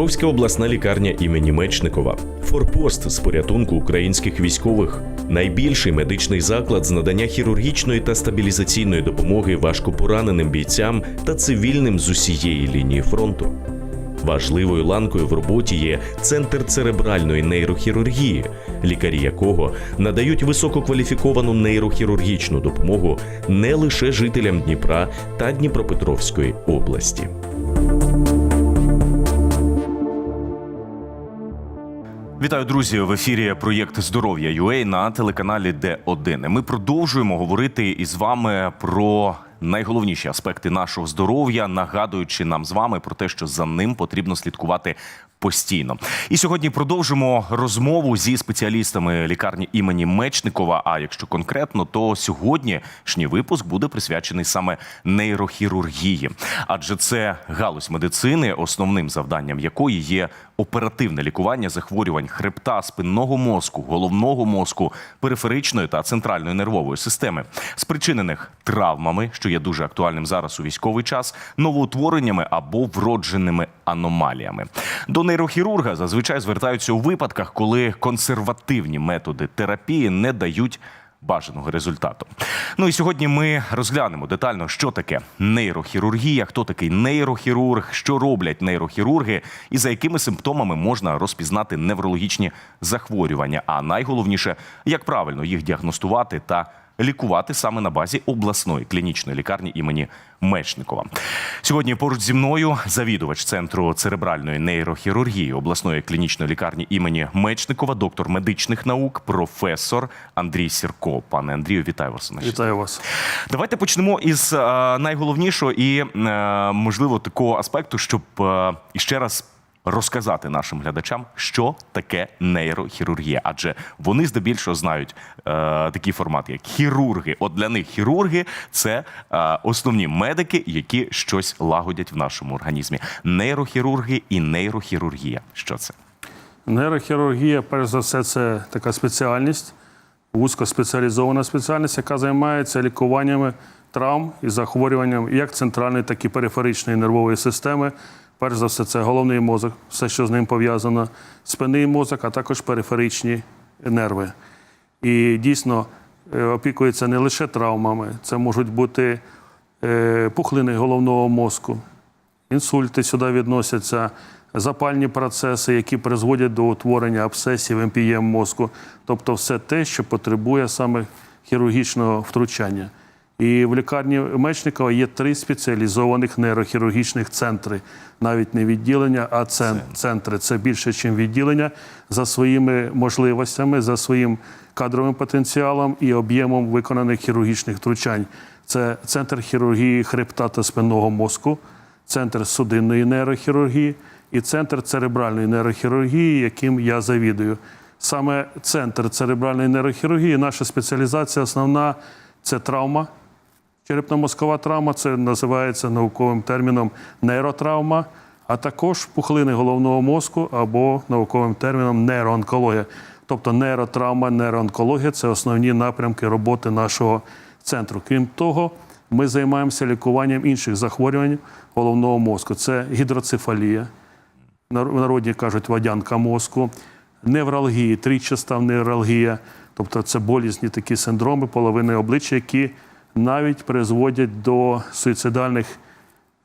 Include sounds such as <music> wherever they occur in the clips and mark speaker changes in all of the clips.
Speaker 1: Дніпропетровська обласна лікарня імені Мечникова, форпост з порятунку українських військових, найбільший медичний заклад з надання хірургічної та стабілізаційної допомоги важкопораненим бійцям та цивільним з усієї лінії фронту. Важливою ланкою в роботі є центр церебральної нейрохірургії, лікарі якого надають висококваліфіковану нейрохірургічну допомогу не лише жителям Дніпра та Дніпропетровської області.
Speaker 2: Вітаю, друзі! В ефірі проєкт Здоров'я UA на телеканалі Д1. Ми продовжуємо говорити із вами про найголовніші аспекти нашого здоров'я, нагадуючи нам з вами про те, що за ним потрібно слідкувати постійно. І сьогодні продовжимо розмову зі спеціалістами лікарні імені Мечникова. А якщо конкретно, то сьогоднішній випуск буде присвячений саме нейрохірургії, адже це галузь медицини, основним завданням якої є оперативне лікування захворювань хребта, спинного мозку, головного мозку, периферичної та центральної нервової системи, спричинених травмами, що є дуже актуальним зараз у військовий час, новоутвореннями або вродженими аномаліями. До нейрохірурга зазвичай звертаються у випадках, коли консервативні методи терапії не дають бажаного результату. Ну і сьогодні ми розглянемо детально, що таке нейрохірургія, хто такий нейрохірург, що роблять нейрохірурги, і за якими симптомами можна розпізнати неврологічні захворювання. А найголовніше, як правильно їх діагностувати та лікувати саме на базі обласної клінічної лікарні імені Мечникова. Сьогодні поруч зі мною завідувач центру церебральної нейрохірургії обласної клінічної лікарні імені Мечникова, доктор медичних наук, професор Андрій Сірко. Пане Андрію, вітаю вас.
Speaker 3: Вітаю вас.
Speaker 2: Давайте почнемо із е, найголовнішого і е, можливо такого аспекту, щоб е, іще раз. Розказати нашим глядачам, що таке нейрохірургія, адже вони здебільшого знають е, такий формат, як хірурги. От для них хірурги це е, основні медики, які щось лагодять в нашому організмі. Нейрохірурги і нейрохірургія. Що це?
Speaker 3: Нейрохірургія, перш за все, це така спеціальність, вузькоспеціалізована спеціальність, яка займається лікуваннями травм і захворюванням як центральної, так і периферичної нервової системи. Перш за все, це головний мозок, все, що з ним пов'язано, спинний мозок, а також периферичні нерви. І дійсно е, опікується не лише травмами, це можуть бути е, пухлини головного мозку, інсульти сюди відносяться, запальні процеси, які призводять до утворення абсцесів, МПЄМ мозку, тобто все те, що потребує саме хірургічного втручання. І в лікарні Мечникова є три спеціалізованих нейрохірургічних центри, навіть не відділення, а центри. Це більше, ніж відділення за своїми можливостями, за своїм кадровим потенціалом і об'ємом виконаних хірургічних втручань. Це центр хірургії хребта та спинного мозку, центр судинної нейрохірургії і центр церебральної нейрохірургії, яким я завідую. Саме центр церебральної нейрохірургії, наша спеціалізація основна це травма. Черепно-мозкова травма це називається науковим терміном нейротравма, а також пухлини головного мозку або науковим терміном нейроонкологія. Тобто нейротравма, нейроонкологія це основні напрямки роботи нашого центру. Крім того, ми займаємося лікуванням інших захворювань головного мозку. Це гідроцефалія, нар- в народі кажуть водянка мозку, невралгії, тричаста невралгія, тобто це болісні такі синдроми половини обличчя, які навіть призводять до суїцидальних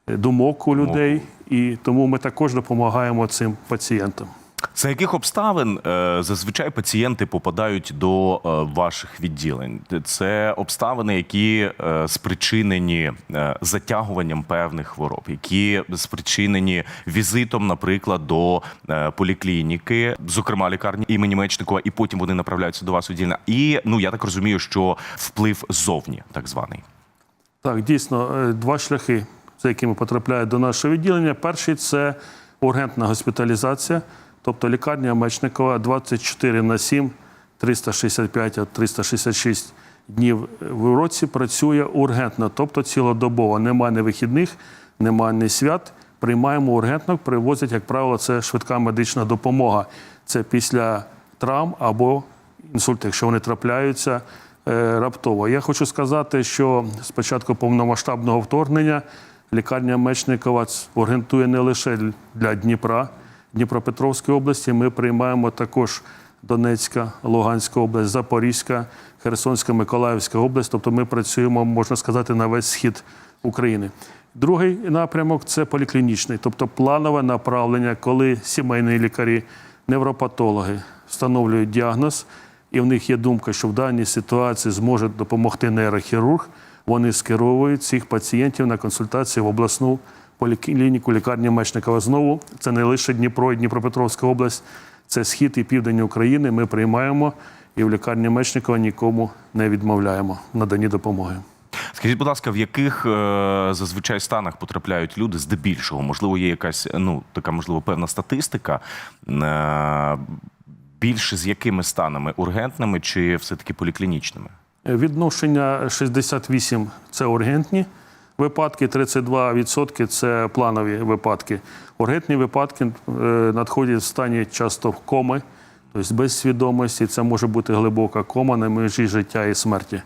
Speaker 3: е, думок у людей, і тому ми також допомагаємо цим пацієнтам.
Speaker 2: За яких обставин е, зазвичай пацієнти попадають до е, ваших відділень? Це обставини, які е, спричинені затягуванням певних хвороб, які спричинені візитом, наприклад, до поліклініки, зокрема лікарні імені Мечникова, і потім вони направляються до вас у відділення. І ну я так розумію, що вплив ззовні, так званий.
Speaker 3: Так, дійсно, два шляхи, за якими потрапляють до нашого відділення. Перший це ургентна госпіталізація, тобто лікарня Мечникова 24 на 7, 365 а 366 днів в році працює ургентно, тобто цілодобово. Нема ні вихідних, нема ні свят. Приймаємо ургентно, привозять, як правило, це швидка медична допомога. Це після травм або інсульти, якщо вони трапляються е, раптово. Я хочу сказати, що з початку повномасштабного вторгнення Лікарня Мечникова орієнтує не лише для Дніпра, Дніпропетровської області. Ми приймаємо також Донецька, Луганська область, Запорізька, Херсонська, Миколаївська область. Тобто ми працюємо, можна сказати, на весь схід України. Другий напрямок це поліклінічний, тобто планове направлення, коли сімейні лікарі, невропатологи встановлюють діагноз, і в них є думка, що в даній ситуації зможе допомогти нейрохірург. Вони скеровують цих пацієнтів на консультацію в обласну поліклініку лікарні Мечникова. Знову це не лише Дніпро і Дніпропетровська область, це схід і південь України. Ми приймаємо і в лікарні Мечникова нікому не відмовляємо в наданні допомоги.
Speaker 2: Скажіть, будь ласка, в яких е, зазвичай станах потрапляють люди здебільшого? Можливо, є якась ну така, можливо, певна статистика. Е, більше з якими станами? Ургентними чи все-таки поліклінічними?
Speaker 3: Відношення 68 – це ургентні випадки, 32% – це планові випадки. Ургентні випадки е, надходять в стані часто в коми, тобто без свідомості. Це може бути глибока кома на межі життя і смерті.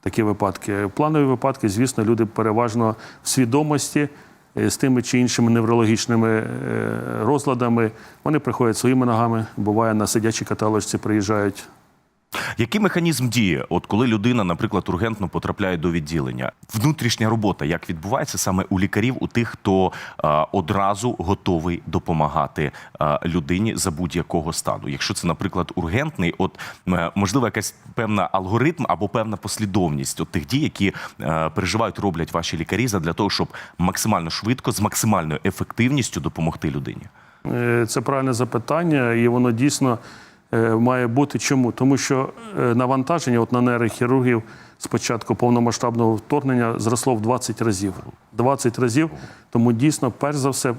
Speaker 3: Такі випадки. Планові випадки, звісно, люди переважно в свідомості е, з тими чи іншими неврологічними е, розладами. Вони приходять своїми ногами, буває на сидячій каталочці приїжджають
Speaker 2: Який механізм діє, от коли людина, наприклад, ургентно потрапляє до відділення? Внутрішня робота як відбувається саме у лікарів, у тих, хто е, одразу готовий допомагати е, людині за будь-якого стану? Якщо це, наприклад, ургентний, от е, можливо, якась певна алгоритм або певна послідовність от тих дій, які е, переживають, роблять ваші лікарі, для того, щоб максимально швидко з максимальною ефективністю допомогти людині.
Speaker 3: Е, Це правильне запитання, і воно дійсно має бути. Чому? Тому що е, навантаження от на нейрохірургів з початку повномасштабного вторгнення зросло в 20 разів. 20 разів. Тому дійсно, перш за все,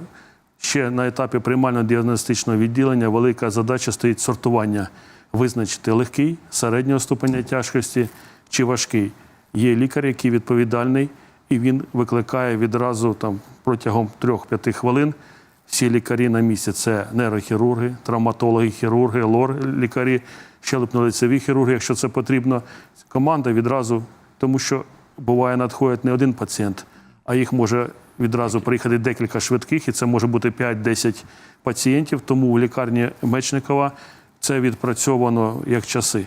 Speaker 3: ще на етапі приймально-діагностичного відділення велика задача стоїть сортування, визначити легкий, середнього ступеня тяжкості чи важкий. Є лікар, який відповідальний, і він викликає відразу там протягом 3-5 хвилин всі лікарі на місці це нейрохірурги, травматологи, хірурги, лор-лікарі, щелепно-лицеві хірурги, якщо це потрібно. Команда відразу, тому що буває, надходить не один пацієнт, а їх може відразу приїхати декілька швидких, і це може бути 5-10 пацієнтів. Тому в лікарні Мечникова це відпрацьовано як часи,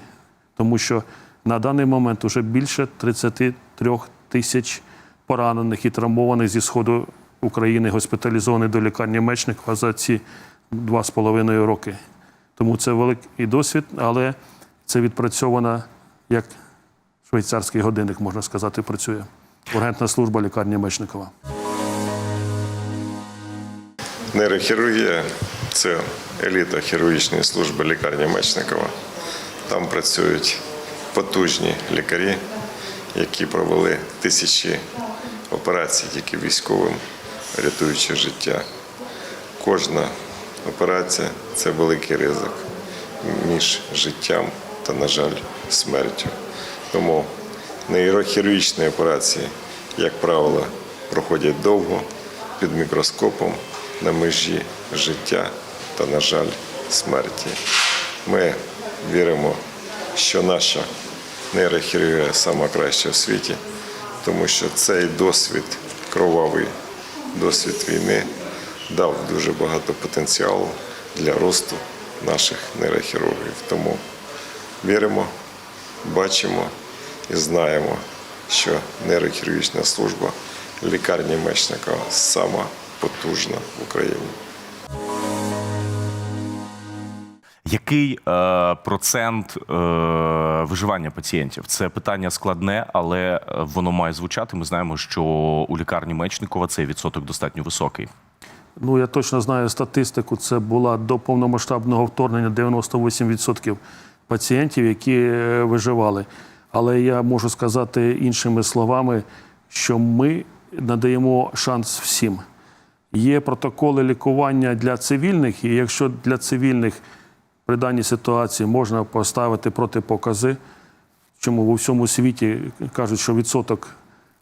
Speaker 3: тому що на даний момент вже більше 33 тисяч поранених і травмованих зі сходу України госпіталізований до лікарні Мечникова за ці два з половиною роки. Тому це великий досвід, але це відпрацьована як швейцарський годинник, можна сказати, працює. Ургентна служба лікарні Мечникова.
Speaker 4: Нейрохірургія це еліта хірургічної служби лікарні Мечникова. Там працюють потужні лікарі, які провели тисячі операцій тільки військовим, рятуючи життя. Кожна операція це великий ризик між життям та, на жаль, смертю. Тому нейрохірургічні операції, як правило, проходять довго під мікроскопом на межі життя та, на жаль, смерті. Ми віримо, що наша нейрохірургія сама краща в світі, тому що цей досвід, кровавий досвід війни, дав дуже багато потенціалу для росту наших нейрохірургів. Тому віримо, бачимо і знаємо, що нейрохірургічна служба лікарні Мечникова сама потужна в Україні.
Speaker 2: Який е, процент е, виживання пацієнтів? Це питання складне, але е, воно має звучати. Ми знаємо, що у лікарні Мечникова цей відсоток достатньо високий.
Speaker 3: Ну, я точно знаю статистику. Це була до повномасштабного вторгнення 98% пацієнтів, які е, виживали. Але я можу сказати іншими словами, що ми надаємо шанс всім. Є протоколи лікування для цивільних, і якщо для цивільних при даній ситуації можна поставити протипокази, чому в всьому світі кажуть, що відсоток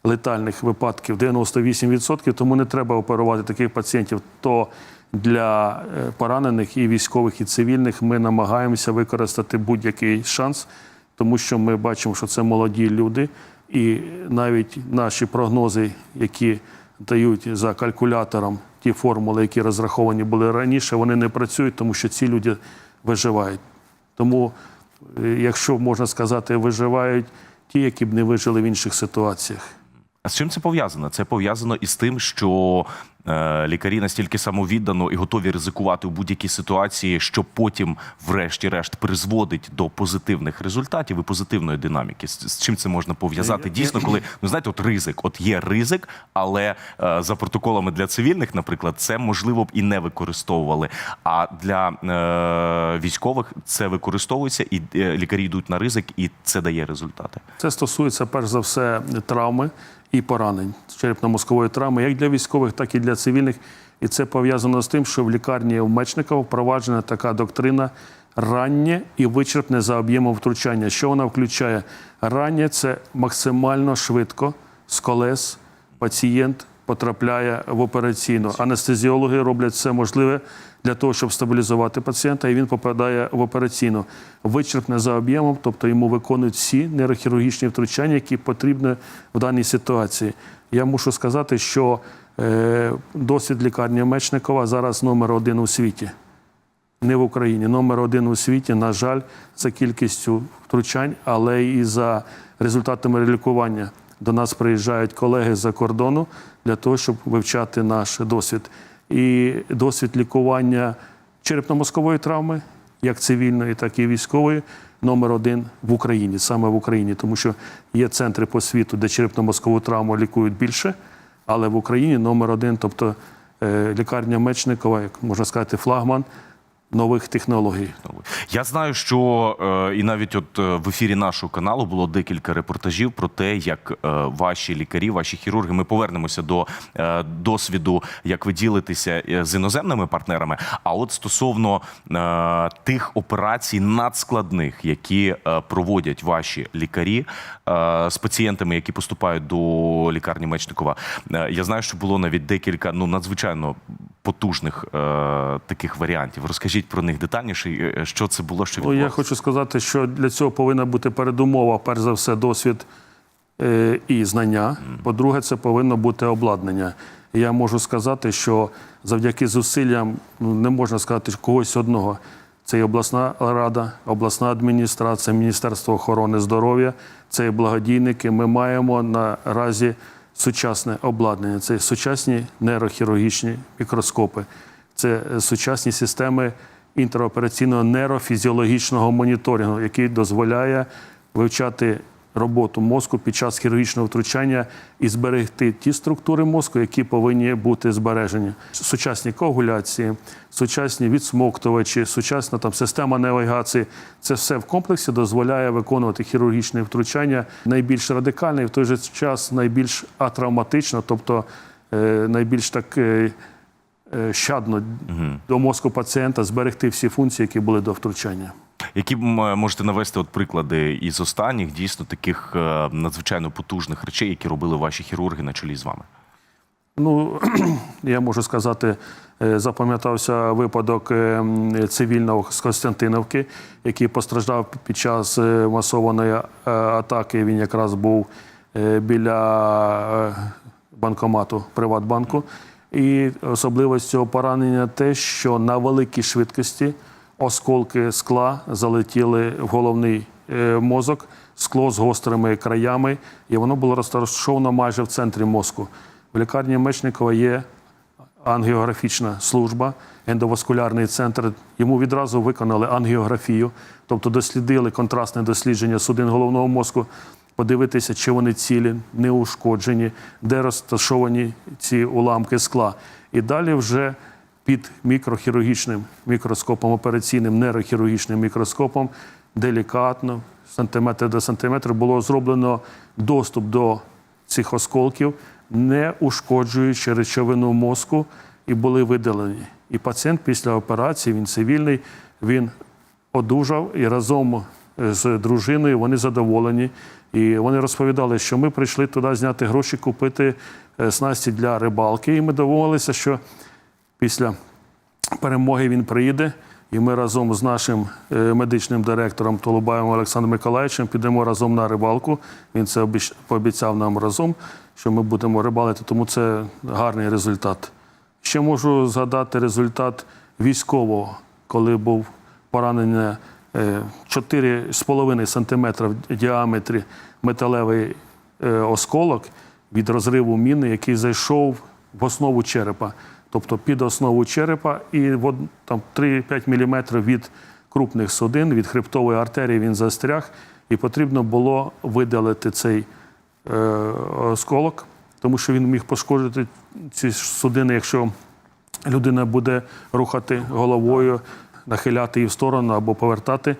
Speaker 3: летальних випадків 98%, тому не треба оперувати таких пацієнтів. То для е, поранених і військових, і цивільних ми намагаємося використати будь-який шанс, тому що ми бачимо, що це молоді люди, і навіть наші прогнози, які дають за калькулятором ті формули, які розраховані були раніше, вони не працюють, тому що ці люди виживають. Тому, е, якщо можна сказати, виживають ті, які б не вижили в інших ситуаціях.
Speaker 2: А з чим це пов'язано? Це пов'язано із тим, що лікарі настільки самовіддано і готові ризикувати у будь-якій ситуації, що потім, врешті-решт, призводить до позитивних результатів і позитивної динаміки. З, чим це можна пов'язати? Дійсно, коли ну знаєте, от ризик, от є ризик, але е, за протоколами для цивільних, наприклад, це можливо б і не використовували. А для е, військових це використовується, і е, лікарі йдуть на ризик, і це дає результати.
Speaker 3: Це стосується перш за все травми і поранень черепно-мозкової травми, як для військових, так і для цивільних. І це пов'язано з тим, що в лікарні в Мечникова впроваджена така доктрина раннє і вичерпне за об'ємом втручання. Що вона включає? Раннє це максимально швидко з колес пацієнт потрапляє в операційну. Анестезіологи роблять все можливе для того, щоб стабілізувати пацієнта, і він попадає в операційну. Вичерпне за об'ємом, тобто йому виконують всі нейрохірургічні втручання, які потрібні в даній ситуації. Я мушу сказати, що досвід лікарні Мечникова зараз номер один у світі. Не в Україні, номер один у світі, на жаль, за кількістю втручань, але і за результатами лікування. До нас приїжджають колеги з-за кордону для того, щоб вивчати наш досвід. І досвід лікування черепно-мозкової травми, як цивільної, так і військової, номер один в Україні, саме в Україні, тому що є центри по світу, де черепно-мозкову травму лікують більше, але в Україні номер один, тобто е, лікарня Мечникова, як можна сказати, флагман нових технологій.
Speaker 2: Я знаю, що е, і навіть от е, в ефірі нашого каналу було декілька репортажів про те, як е, ваші лікарі, ваші хірурги. Ми повернемося до досвіду, як ви ділитеся з іноземними партнерами. А от стосовно тих операцій надскладних, які проводять ваші лікарі з пацієнтами, які поступають до лікарні Мечникова, я знаю, що було навіть декілька ну надзвичайно потужних е, таких варіантів. Розкажіть про них детальніше, е, що це було, що
Speaker 3: Ну, я хочу сказати, що для цього повинна бути передумова, перш за все, досвід е, і знання. По-друге, це повинно бути обладнання. І Я можу сказати, що завдяки зусиллям ну, не можна сказати когось одного. Це і обласна рада, обласна адміністрація, Міністерство охорони здоров'я, це і благодійники. Ми маємо наразі сучасне обладнання. Це сучасні нейрохірургічні мікроскопи, це сучасні системи інтеропераційного нейрофізіологічного моніторингу, який дозволяє вивчати роботу мозку під час хірургічного втручання і зберегти ті структури мозку, які повинні бути збережені. Сучасні коагуляції, сучасні відсмоктувачі, сучасна там система навігації це все в комплексі дозволяє виконувати хірургічне втручання найбільш радикальне і в той же час найбільш атравматично, тобто е, найбільш так. е, е, Щадно до мозку пацієнта зберегти всі функції, які були до втручання.
Speaker 2: Які можете навести от приклади із останніх дійсно таких е, надзвичайно потужних речей, які робили ваші хірурги на чолі з вами?
Speaker 3: Ну, <clears throat> я можу сказати, е, запам'ятався випадок е, цивільного з Костянтиновки, який постраждав під час масованої атаки. Він якраз був біля банкомату Приватбанку. І особливість цього поранення те, що на великій швидкості осколки скла залетіли в головний е, мозок, скло з гострими краями, і воно було розташовано майже в центрі мозку. В лікарні Мечникова є ангіографічна служба, ендоваскулярний центр. Йому відразу виконали ангіографію, тобто дослідили контрастне дослідження судин головного мозку, подивитися, чи вони цілі, не ушкоджені, де розташовані ці уламки скла. І далі вже під мікрохірургічним мікроскопом, операційним нейрохірургічним мікроскопом, делікатно, сантиметр до сантиметра, було зроблено доступ до цих осколків, не ушкоджуючи речовину мозку, і були видалені. І пацієнт після операції, він цивільний, він одужав і разом з дружиною вони задоволені. І вони розповідали, що ми прийшли туди зняти гроші, купити е, снасті для рибалки. І ми домовилися, що після перемоги він приїде, і ми разом з нашим е, медичним директором Толубаєм Олександром Миколаївичем підемо разом на рибалку. Він це пообіцяв нам разом, що ми будемо рибалити, тому це гарний результат. Ще можу згадати результат військового, коли був поранення е, 4,5 см в діаметрі металевий е, осколок від розриву міни, який зайшов в основу черепа, тобто під основу черепа, і там 3-5 мм від крупних судин, від хребтової артерії він застряг, і потрібно було видалити цей е, осколок, тому що він міг пошкодити ці судини, якщо людина буде рухати головою, нахиляти її в сторону або повертати,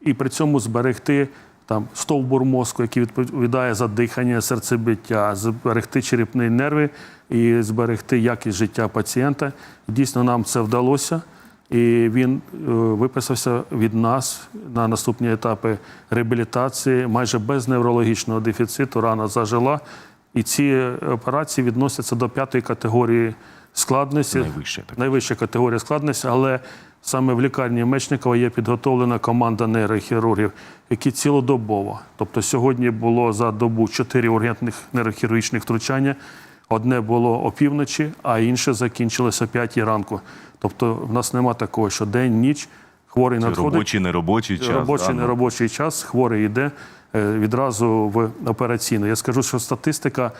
Speaker 3: і при цьому зберегти там стовбур мозку, який відповідає за дихання, серцебиття, зберегти черепні нерви і зберегти якість життя пацієнта. Дійсно, нам це вдалося. І він е, виписався від нас на наступні етапи реабілітації, майже без неврологічного дефіциту. Рана зажила. І ці операції відносяться до п'ятої категорії складності.
Speaker 2: Найвища, так.
Speaker 3: Найвища категорія складності, але саме в лікарні Мечникова є підготовлена команда нейрохірургів, які цілодобово. Тобто сьогодні було за добу чотири ургентних нейрохірургічних втручання. Одне було опівночі, а інше закінчилося о п'ятій ранку. Тобто в нас нема такого, що день, ніч хворий надходить.
Speaker 2: Робочий, неробочий час.
Speaker 3: Робочий,
Speaker 2: да, ну.
Speaker 3: неробочий час, хворий йде е, відразу в операційну. Я скажу, що статистика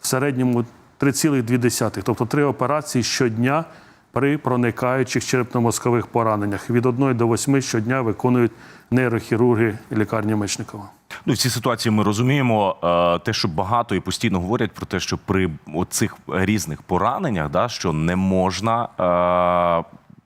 Speaker 3: в середньому 3,2, тобто три операції щодня при проникаючих черепно-мозкових пораненнях. Від 1 до 8 щодня виконують нейрохірурги лікарні Мечникова.
Speaker 2: Ну, в цій ситуації ми розуміємо е, те, що багато і постійно говорять про те, що при цих різних пораненнях, да, що не можна.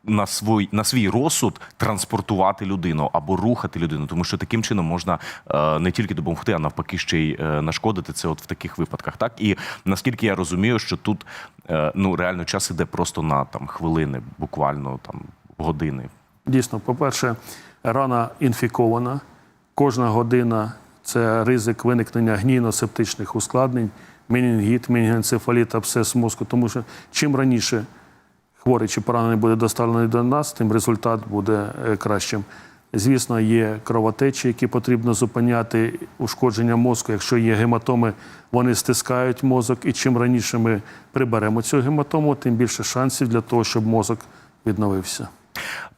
Speaker 2: На свій, на свій розсуд транспортувати людину або рухати людину, тому що таким чином можна е, не тільки допомогти, а навпаки, ще й е, нашкодити це от в таких випадках. Так і наскільки я розумію, що тут е, ну реально час іде просто на там хвилини, буквально там години.
Speaker 3: Дійсно, по-перше, рана інфікована. Кожна година це ризик виникнення гнійно-септичних ускладнень, менінгіт, менінгоенцефаліт, абсцес мозку. Тому що чим раніше хворий чи поранений буде доставлений до нас, тим результат буде е, кращим. Звісно, є кровотечі, які потрібно зупиняти, ушкодження мозку. Якщо є гематоми, вони стискають мозок. І чим раніше ми приберемо цю гематому, тим більше шансів для того, щоб мозок відновився.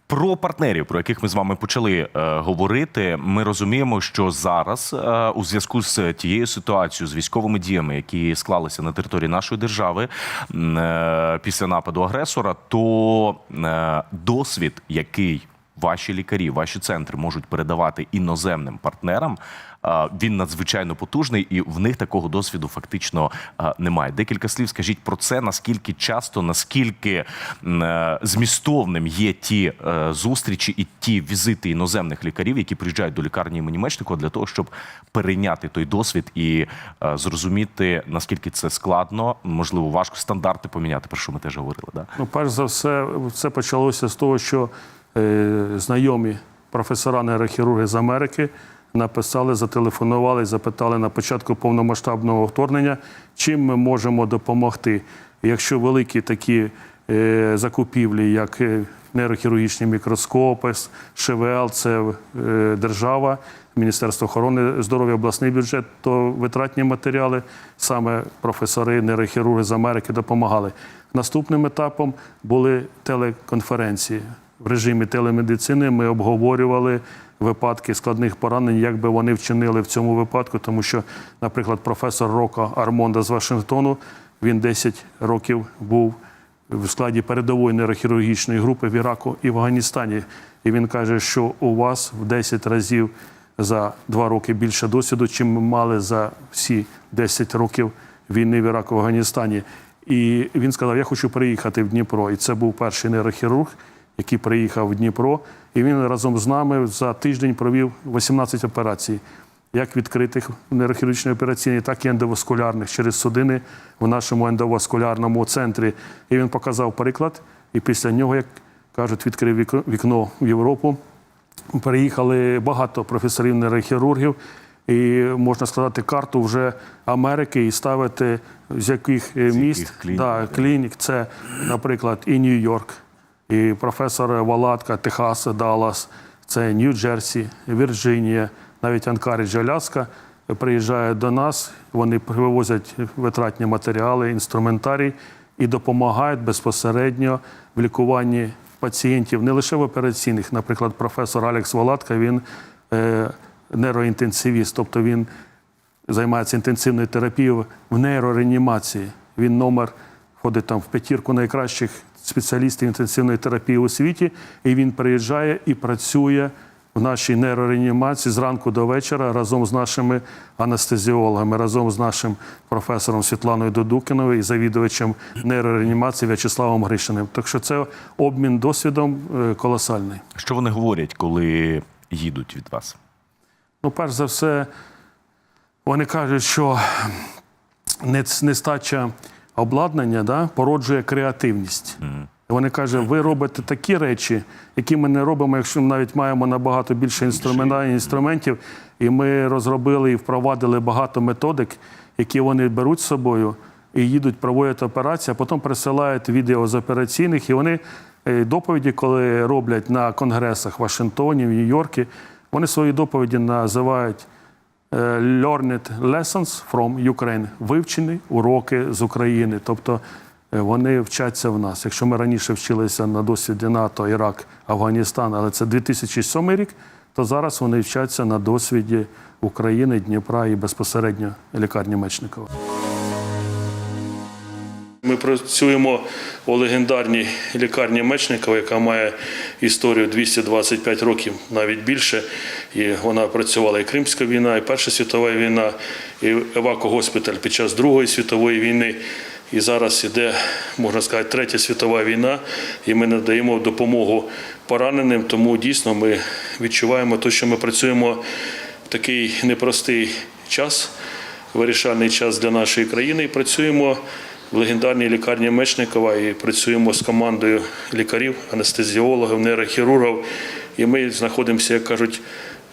Speaker 2: Про партнерів, про яких ми з вами почали е, говорити, ми розуміємо, що зараз е, у зв'язку з тією ситуацією з військовими діями, які склалися на території нашої держави е, після нападу агресора, то е, досвід, який ваші лікарі, ваші центри можуть передавати іноземним партнерам, він надзвичайно потужний, і в них такого досвіду фактично немає. Декілька слів скажіть про це, наскільки часто, наскільки е, змістовним є ті е, зустрічі і ті візити іноземних лікарів, які приїжджають до лікарні імені Мечникова для того, щоб перейняти той досвід і е, зрозуміти наскільки це складно, можливо, важко стандарти поміняти, про що ми теж говорили. Да?
Speaker 3: Ну, перш за все, це почалося з того, що е, знайомі професора нейрохірурги з Америки написали, зателефонували, запитали на початку повномасштабного вторгнення, чим ми можемо допомогти. Якщо великі такі е, закупівлі, як е, нейрохірургічні мікроскопи, ШВЛ, це е, держава, Міністерство охорони здоров'я, обласний бюджет, то витратні матеріали саме професори, нейрохірурги з Америки допомагали. Наступним етапом були телеконференції. В режимі телемедицини ми обговорювали випадки складних поранень, як би вони вчинили в цьому випадку, тому що, наприклад, професор Рока Армонда з Вашингтону він 10 років був в складі передової нейрохірургічної групи в Іраку і в Афганістані. І він каже, що у вас в 10 разів за два роки більше досвіду, чим ми мали за всі 10 років війни в Іраку в Афганістані. І він сказав: Я хочу приїхати в Дніпро. І це був перший нейрохірург, який приїхав в Дніпро. І він разом з нами за тиждень провів 18 операцій, як відкритих в нейрохірургічній операційній, так і ендоваскулярних через судини в нашому ендоваскулярному центрі. І він показав приклад. І після нього, як кажуть, відкрив вікно- в Європу. Приїхали багато професорів нейрохірургів, і можна складати карту вже Америки і ставити з яких е, міст
Speaker 2: клінік,
Speaker 3: да, клінік. Це, наприклад, і Нью-Йорк, і професор Валатка, Техас, Даллас, це Нью-Джерсі, Вірджинія, навіть Анкаридж, Аляска. приїжджають до нас, вони вивозять витратні матеріали, інструментарій і допомагають безпосередньо в лікуванні пацієнтів не лише в операційних. Наприклад, професор Алекс Волатка, він е, нейроінтенсивіст, тобто він займається інтенсивною терапією в нейрореанімації. Він номер входить там в п'ятірку найкращих спеціалістів інтенсивної терапії у світі. І він приїжджає і працює в нашій нейрореанімації зранку до вечора разом з нашими анестезіологами, разом з нашим професором Світланою Додукіновою і завідувачем нейрореанімації В'ячеславом Гришиним. Так що це обмін досвідом е, колосальний.
Speaker 2: Що вони говорять, коли їдуть від вас?
Speaker 3: Ну, перш за все, вони кажуть, що нестача обладнання да, породжує креативність. Вони кажуть, ви робите такі речі, які ми не робимо, якщо ми навіть маємо набагато більше інструментів. І ми розробили і впровадили багато методик, які вони беруть з собою і їдуть, проводять операції, а потім присилають відео з операційних. І вони е, доповіді, коли роблять на конгресах в Вашингтоні, в Нью-Йорку, вони свої доповіді називають Learned Lessons from Ukraine, вивчені уроки з України. Тобто е, вони вчаться в нас. Якщо ми раніше вчилися на досвіді НАТО, Ірак, Афганістан, але це 2007 рік, то зараз вони вчаться на досвіді України, Дніпра і безпосередньо лікарні Мечникова. Ми працюємо у легендарній лікарні Мечникова, яка має історію 225 років, навіть більше. І вона працювала і Кримська війна, і Перша світова війна, і евако-госпіталь під час Другої світової війни. І зараз іде, можна сказати, третя світова війна, і ми надаємо допомогу пораненим. Тому дійсно ми відчуваємо те, що ми працюємо в такий непростий час, вирішальний час для нашої країни. І працюємо в легендарній лікарні Мечникова і працюємо з командою лікарів, анестезіологів, нейрохірургів. І ми знаходимося, як кажуть,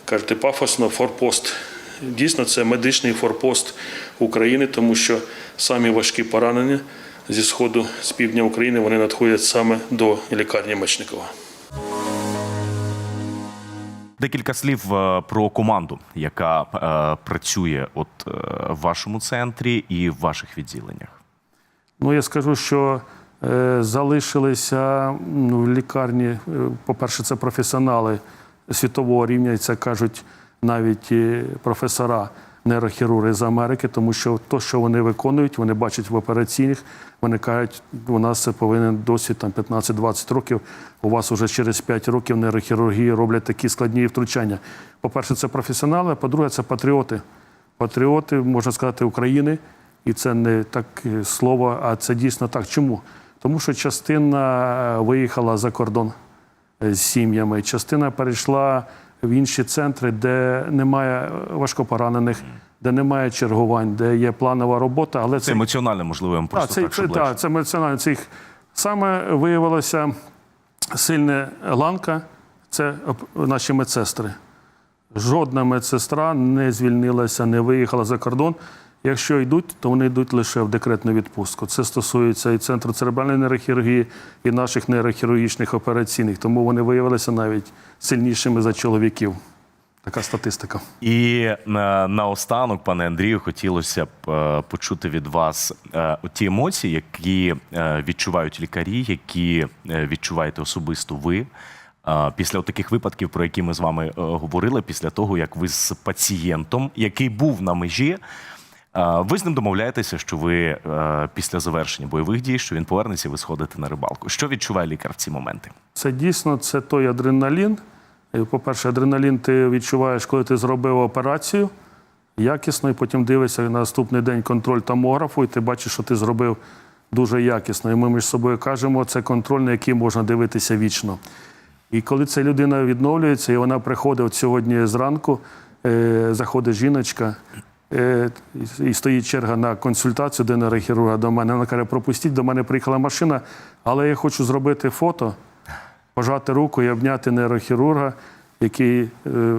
Speaker 3: кажете, пафосно, форпост. Дійсно, це медичний форпост України, тому що самі важкі поранення зі сходу, з півдня України, вони надходять саме до лікарні Мечникова.
Speaker 2: Декілька слів е, про команду, яка е, працює от е, в вашому центрі і в ваших відділеннях.
Speaker 3: Ну, я скажу, що е, залишилися ну, в лікарні, е, по-перше, це професіонали світового рівня, і це кажуть навіть е, професора нейрохірурги з Америки, тому що то, що вони виконують, вони бачать в операційних, вони кажуть, у нас це повинен досвід там 15-20 років. У вас вже через 5 років нейрохірургії роблять такі складні втручання. По-перше, це професіонали, а по-друге, це патріоти. Патріоти, можна сказати, України. І це не так е, слово, а це дійсно так. Чому? Тому що частина е, виїхала за кордон е, з сім'ями, частина перейшла в інші центри, де немає важкопоранених, де немає чергувань, де є планова робота. Але
Speaker 2: Це
Speaker 3: це
Speaker 2: емоціонально, можливо,
Speaker 3: так,
Speaker 2: просто
Speaker 3: це,
Speaker 2: так,
Speaker 3: це, так, це емоціонально. Це їх саме виявилося сильна ланка це наші медсестри. Жодна медсестра не звільнилася, не виїхала за кордон. Якщо йдуть, то вони йдуть лише в декретну відпустку. Це стосується і центру церебральної нейрохірургії, і наших нейрохірургічних операційних. Тому вони виявилися навіть сильнішими за чоловіків. Така статистика.
Speaker 2: І е, наостанок, пане Андрію, хотілося б е, почути від вас е, ті емоції, які е, відчувають лікарі, які е, відчуваєте особисто ви. е, Після таких випадків, про які ми з вами е, говорили, після того як ви з пацієнтом, який був на межі, ви з ним домовляєтеся, що ви е, після завершення бойових дій, що він повернеться, і ви сходите на рибалку. Що відчуває лікар в ці моменти?
Speaker 3: Це дійсно це той адреналін. Е, По-перше, адреналін ти відчуваєш, коли ти зробив операцію якісно, і потім дивишся на наступний день контроль томографу, і ти бачиш, що ти зробив дуже якісно. І ми між собою кажемо, це контроль, на який можна дивитися вічно. І коли ця людина відновлюється, і вона приходить от сьогодні зранку, е, заходить жіночка, е, і- і стоїть черга на консультацію до нейрохірурга до мене. Вона каже, пропустіть, до мене приїхала машина, але я хочу зробити фото, пожати руку і обняти нейрохірурга, який е, е,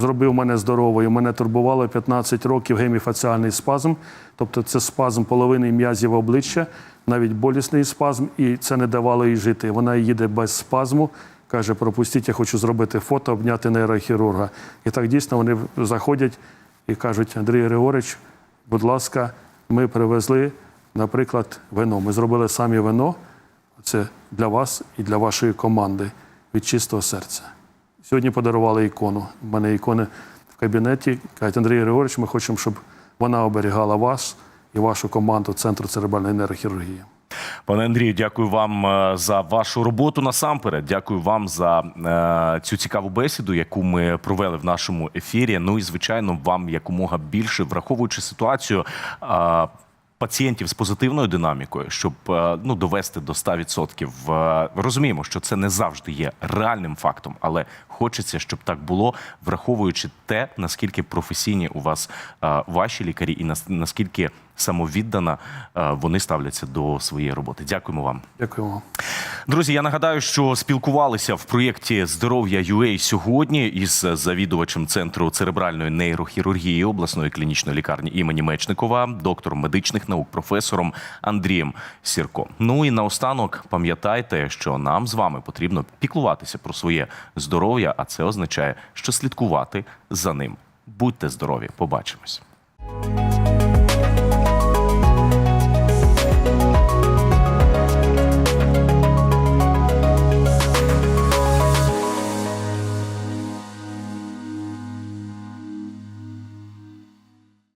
Speaker 3: зробив мене здоровою. Мене турбувало 15 років геміфаціальний спазм, тобто це спазм половини м'язів обличчя, навіть болісний спазм, і це не давало їй жити. Вона їде без спазму. Каже, пропустіть, я хочу зробити фото, обняти нейрохірурга. І так дійсно вони заходять і кажуть, Андрій Григорович, будь ласка, ми привезли, наприклад, вино. Ми зробили самі вино. Це для вас і для вашої команди від чистого серця. Сьогодні подарували ікону. У мене ікони в кабінеті. Кажуть, Андрій Григорович, ми хочемо, щоб вона оберігала вас і вашу команду Центру церебральної нейрохірургії.
Speaker 2: Пане Андрію, дякую вам е, за вашу роботу насамперед. Дякую вам за е, цю цікаву бесіду, яку ми провели в нашому ефірі. Ну і звичайно, вам якомога більше, враховуючи ситуацію. е, Пацієнтів з позитивною динамікою, щоб ну довести до 100%. Е, Розуміємо, що це не завжди є реальним фактом, але хочеться, щоб так було, враховуючи те, наскільки професійні у вас ваші лікарі, і наскільки самовіддано е, вони ставляться до своєї роботи. Дякуємо вам.
Speaker 3: Дякую вам.
Speaker 2: Друзі, я нагадаю, що спілкувалися в проєкті Здоров'я UA сьогодні із завідувачем центру церебральної нейрохірургії обласної клінічної лікарні імені Мечникова, доктором медичних наук, професором Андрієм Сірко. Ну і наостанок пам'ятайте, що нам з вами потрібно піклуватися про своє здоров'я, а це означає, що слідкувати за ним. Будьте здорові, побачимось.